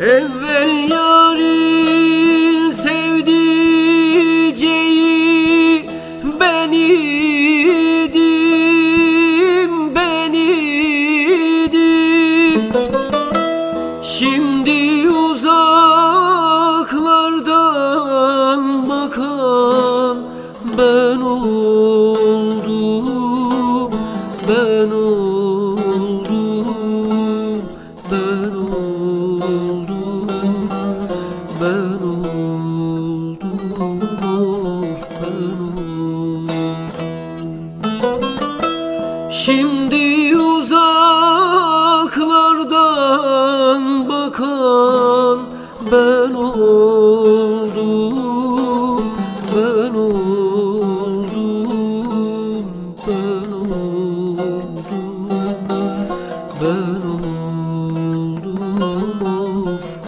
Evvel yarın sevdiceği ben idim, ben idim. Şimdi uzaklardan bakan ben oldum, ben oldum, ben oldum, ben oldum. Şimdi uzaklardan bakan ben oldum, ben oldum, ben oldum, ben. Müzik